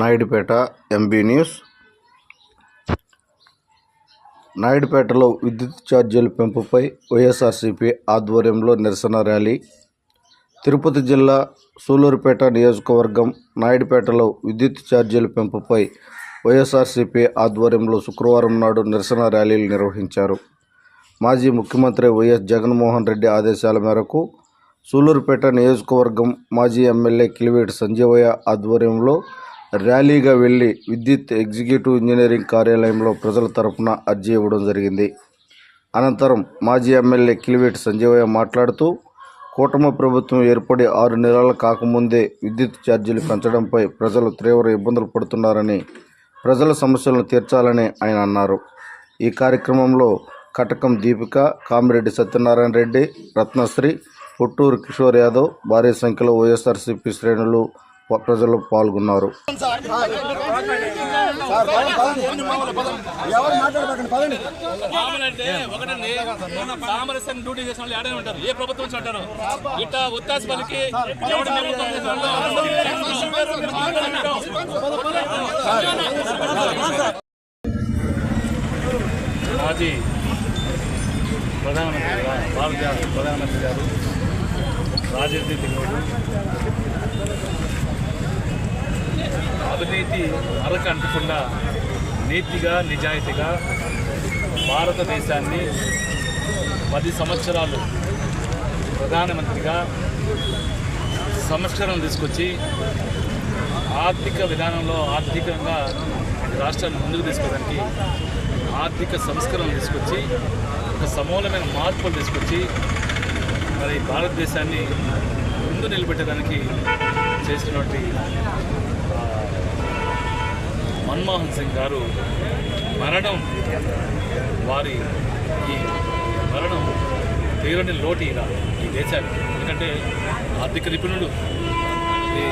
Naidupeta MB news. నాయుడుపేటలో విద్యుత్ ఛార్జీల పెంపుపై వైఎస్ఆర్సీపీ ఆధ్వర్యంలో నిరసన ర్యాలీ. తిరుపతి జిల్లా సూలూరుపేట నియోజకవర్గం నాయుడుపేటలో విద్యుత్ ఛార్జీల పెంపుపై వైఎస్ఆర్సీపీ ఆధ్వర్యంలో శుక్రవారం నాడు నిరసన ర్యాలీలు నిర్వహించారు. మాజీ ముఖ్యమంత్రి వైఎస్ జగన్మోహన్ రెడ్డి ఆదేశాల మేరకు సూలూరుపేట నియోజకవర్గం మాజీ ఎమ్మెల్యే కిలివేటి సంజీవయ్య ఆధ్వర్యంలో ర్యాలీగా వెళ్ళి విద్యుత్ ఎగ్జిక్యూటివ్ ఇంజనీరింగ్ కార్యాలయంలో ప్రజల తరపున అర్జీ ఇవ్వడం జరిగింది. అనంతరం మాజీ ఎమ్మెల్యే కిలివేటి సంజీవయ్య మాట్లాడుతూ కూటమి ప్రభుత్వం ఏర్పడి ఆరు నెలలు కాకముందే విద్యుత్ ఛార్జీలు పెంచడంపై ప్రజలు తీవ్ర ఇబ్బందులు పడుతున్నారని ప్రజల సమస్యలను తీర్చాలని ఆయన అన్నారు. ఈ కార్యక్రమంలో కటకం దీపిక కామిరెడ్డి సత్యనారాయణ రెడ్డి రత్నశ్రీ పుట్టూరు కిషోర్ యాదవ్ భారీ సంఖ్యలో వైఎస్ఆర్సీపీ శ్రేణులు ప్రజలు పాల్గొన్నారు. ఏ ప్రభుత్వం ఇట్లా మాజీ ప్రధానమంత్రి భారత ప్రధానమంత్రి గారు రాజీవ్ దిగుడు అవినీతి అరక అంటకుండా నీతిగా నిజాయితీగా భారతదేశాన్ని పది సంవత్సరాలు ప్రధానమంత్రిగా సంస్కరణ తీసుకొచ్చి ఆర్థిక విధానంలో ఆర్థికంగా రాష్ట్రాన్ని ముందుకు తీసుకోవడానికి ఆర్థిక సంస్కరణ తీసుకొచ్చి ఒక సమూలమైన మార్పులు తీసుకొచ్చి మరి భారతదేశాన్ని ముందు నిలబెట్టడానికి చేసినటువంటి మన్మోహన్ సింగ్ గారు మరణం వారి ఈ మరణం తీరని లోటు ఇలా ఈ దేశానికి. ఎందుకంటే ఆర్థిక నిపుణుడు ఈ